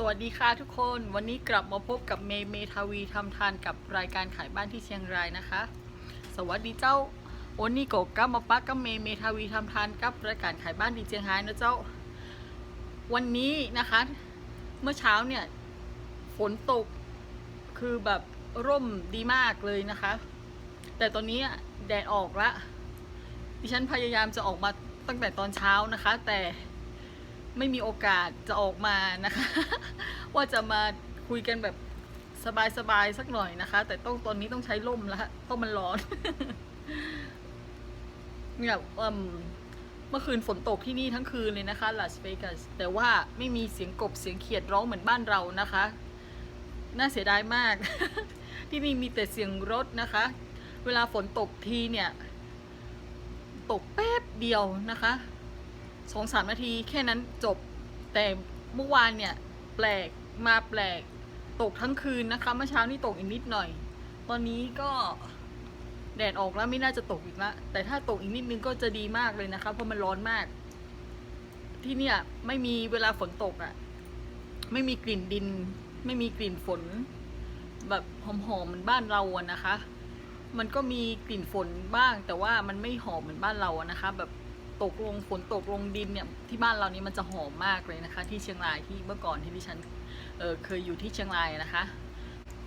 สวัสดีค่ะทุกคน วันนี้กลับมาพบกับเมย์เมทาวีทำทานกับรายการขายบ้านที่เชียงรายนะคะ สวัสดีเจ้าโอนี่โกกับมาปักกับเมย์เมทาวีทำทานกับรายการขายบ้านที่เชียงรายนะเจ้า วันนี้นะคะ เมื่อเช้าเนี่ยฝนตกคือแบบร่มดีมากเลยนะคะ แต่ตอนนี้แดดออกละดิฉันพยายามจะออกมาตั้งแต่ตอนเช้านะคะ แต่ ไม่มีโอกาสจะออกมานะคะ ว่าจะมาคุยกันแบบสบายๆสักหน่อยนะคะ แต่ต้องตอนนี้ต้องใช้ร่มแล้วฮะเพราะมันร้อนเนี่ยเอิ่มเมื่อคืนฝนตกที่นี่ทั้งคืนเลยนะคะลาสเวกัสแต่ว่าไม่มีเสียงกบเสียงเขียดร้องเหมือนบ้านเรานะคะ น่าเสียดายมาก ที่นี่มีแต่เสียงรถนะคะ เวลาฝนตกทีเนี่ย ตกแป๊บเดียวนะคะ สองสามนาทีแค่นั้นจบแต่เมื่อวานเนี่ยแปลกมาแปลกตกทั้งคืนนะคะเมื่อเช้านี่ตกอีกนิดหน่อย ตอนนี้ก็แดดออกแล้วไม่น่าจะตกอีกละแต่ถ้าตกอีกนิดนึงก็จะดีมากเลยนะคะเพราะมันร้อนมาก ที่เนี่ยไม่มีเวลาฝนตกอะ่ะ ไม่มีกลิ่นดิน ไม่มีกลิ่นฝน แบบหอมๆเหมือนบ้านเราอะนะคะ มันก็มีกลิ่นฝนบ้าง แต่ว่ามันไม่หอมเหมือนบ้านเราอะนะคะ แบบ ตกลงฝนตกลงดินเนี่ยที่บ้านเรานี่มันจะหอมมากเลยนะคะ ที่เชียงรายที่เมื่อก่อนที่ดิฉันเเคยอยู่ที่เชียงรายนะคะ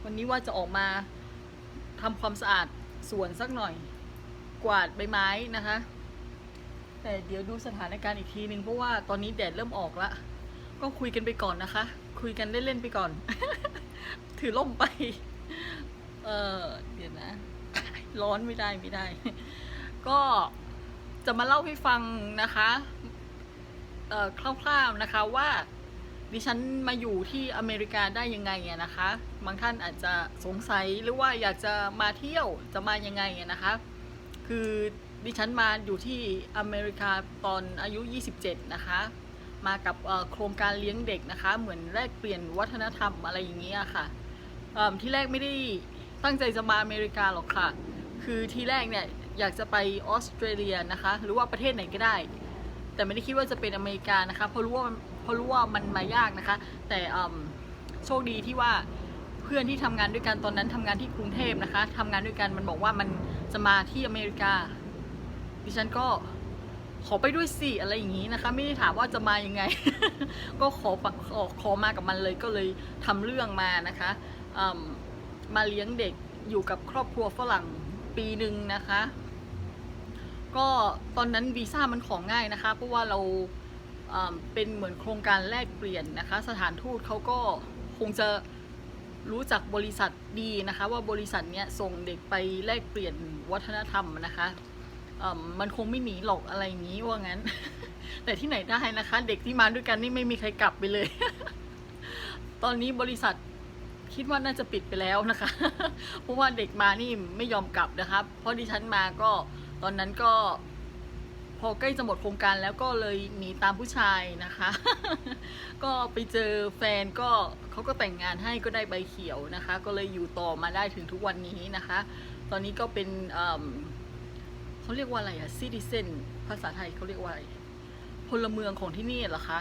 วันนี้ว่าจะออกมาทำความสะอาดสวนสักหน่อย กวาดใบไม้นะคะ แต่เดี๋ยวดูสถานการณ์อีกทีนึงเพราะว่าตอนนี้แดดเริ่มออกละก็คุยกันไปก่อนนะคะ คุยกันเล่นๆไปก่อน ถือล่มไป เออเดี๋ยวนะ ร้อนไม่ได้ไม่ได้ ก็ จะมาเล่าให้ฟังนะคะเอ่อคร่าวๆนะคะว่าดิฉันมาอยู่ที่อเมริกาได้ยังไงอะนะคะ บางท่านอาจจะสงสัยหรือว่าอยากจะมาเที่ยวจะมายังไงอะนะคะ คือดิฉันมาอยู่ที่อเมริกาตอนอายุ 27 นะคะ มากับโครงการเลี้ยงเด็กนะคะ เหมือนแลกเปลี่ยนวัฒนธรรมอะไรอย่างเงี้ยค่ะที่แรกไม่ได้ตั้งใจจะมาอเมริกาหรอกค่ะ คือที่แรกเนี่ย อยากจะไปออสเตรเลียนะคะ หรือว่าประเทศไหนก็ได้ แต่ไม่ได้คิดว่าจะเป็นอเมริกานะคะเพราะรู้ว่าเพราะรู้ว่ามันมายากนะคะ แต่โชคดีที่ว่าเพื่อนที่ทำงานด้วยกันตอนนั้นทำงานที่กรุงเทพนะคะทำงานด้วยกันมันบอกว่ามันจะมาที่อเมริกา ดิฉันก็ขอไปด้วยสิอะไรอย่างนี้นะคะ ไม่ได้ถามว่าจะมายังไง ก็ขอขอขอมากับมันเลยก็เลยทำเรื่องมานะคะมาเลี้ยงเด็กอยู่กับครอบครัวฝรั่งปีหนึ่งนะคะ ก็ตอนนั้นวีซ่ามันของง่ายนะคะ เพราะว่าเราเป็นเหมือนโครงการแลกเปลี่ยนนะคะ สถานทูตเขาก็คงจะรู้จักบริษัทดีนะคะ ว่าบริษัทเนี้ยส่งเด็กไปแลกเปลี่ยนวัฒนธรรมนะคะมันคงไม่หนีหรอกอะไรอย่างนี้ว่างั้น แต่ที่ไหนได้นะคะ เด็กที่มาด้วยกันนี่ไม่มีใครกลับไปเลย ตอนนี้บริษัทคิดว่าน่าจะปิดไปแล้วนะคะ เพราะว่าเด็กมานี่ไม่ยอมกลับนะครับเพราะดิฉันมาก็ ตอนนั้นก็พอใกล้จะหมดโครงการแล้วก็เลยหนีตามผู้ชายนะคะ ก็ไปเจอแฟนก็เขาก็แต่งงานให้ก็ได้ใบเขียวนะคะ ก็เลยอยู่ต่อมาได้ถึงทุกวันนี้นะคะ ตอนนี้ก็เป็นเขาเรียกว่าอะไรอะซิติเซนภาษาไทยเขาเรียกว่าอะไรพลเมืองของที่นี่เหรอคะ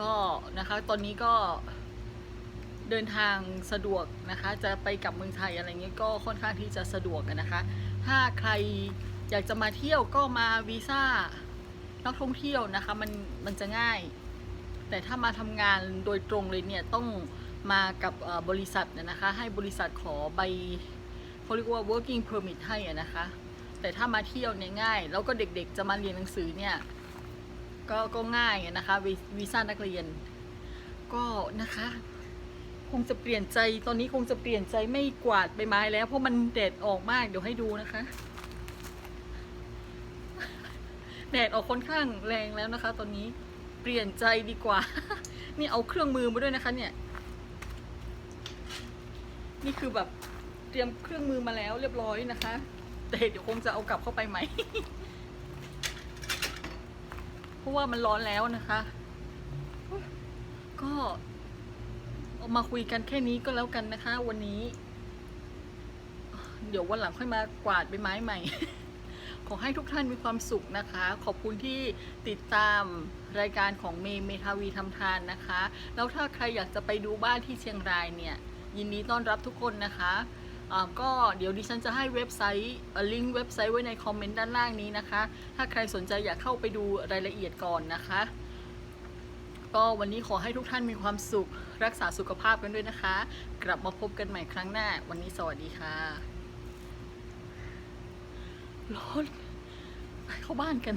ก็นะคะตอนนี้ก็เดินทางสะดวกนะคะ จะไปกลับเมืองไทยอะไรเงี้ยก็ค่อนข้างที่จะสะดวกนะคะ ถ้าใครอยากจะมาเที่ยวก็มาวีซ่านักท่องเที่ยวนะคะมันมันจะง่าย แต่ถ้ามาทำงานโดยตรงเลยเนี่ยต้องมากับบริษัทนะนะคะ ให้บริษัทขอใบเขาเรียกว่า working permit ให้นะคะ แต่ถ้ามาเที่ยวเนี่ยง่าย แล้วก็เด็กๆจะมาเรียนหนังสือเนี่ยก็ก็ง่ายนะคะวีซ่านักเรียนก็นะคะ คงจะเปลี่ยนใจตอนนี้คงจะเปลี่ยนใจไม่กวาดใบไม้แล้ว เพราะมันแดดออกมากเดี๋ยวให้ดูนะคะ แดดออกค่อนข้างแรงแล้วนะคะ ตอนนี้เปลี่ยนใจดีกว่า นี่เอาเครื่องมือมาด้วยนะคะ เนี่ย นี่คือแบบเตรียมเครื่องมือมาแล้วเรียบร้อยนะคะ แต่เดี๋ยวคงจะเอากลับเข้าไปใหม่เพราะว่ามันร้อนแล้วนะคะ ก็ มาคุยกันแค่นี้ก็แล้วกันนะคะ วันนี้ เดี๋ยววันหลังค่อยมากวาดใบไม้ใหม่ ขอให้ทุกท่านมีความสุขนะคะ ขอบคุณที่ติดตามรายการของเมย์เมทาวีทำทานนะคะ แล้วถ้าใครอยากจะไปดูบ้านที่เชียงรายเนี่ย ยินดีต้อนรับทุกคนนะคะก็เดี๋ยวดิฉันจะให้เว็บไซต์ลิงก์เว็บไซต์ไว้ในคอมเมนต์ด้านล่างนี้นะคะ ถ้าใครสนใจอยากเข้าไปดูรายละเอียดก่อนนะคะ ก็วันนี้ขอให้ทุกท่านมีความสุข รักษาสุขภาพกันด้วยนะคะ กลับมาพบกันใหม่ครั้งหน้า วันนี้สวัสดีค่ะร้อนไปเข้าบ้านกัน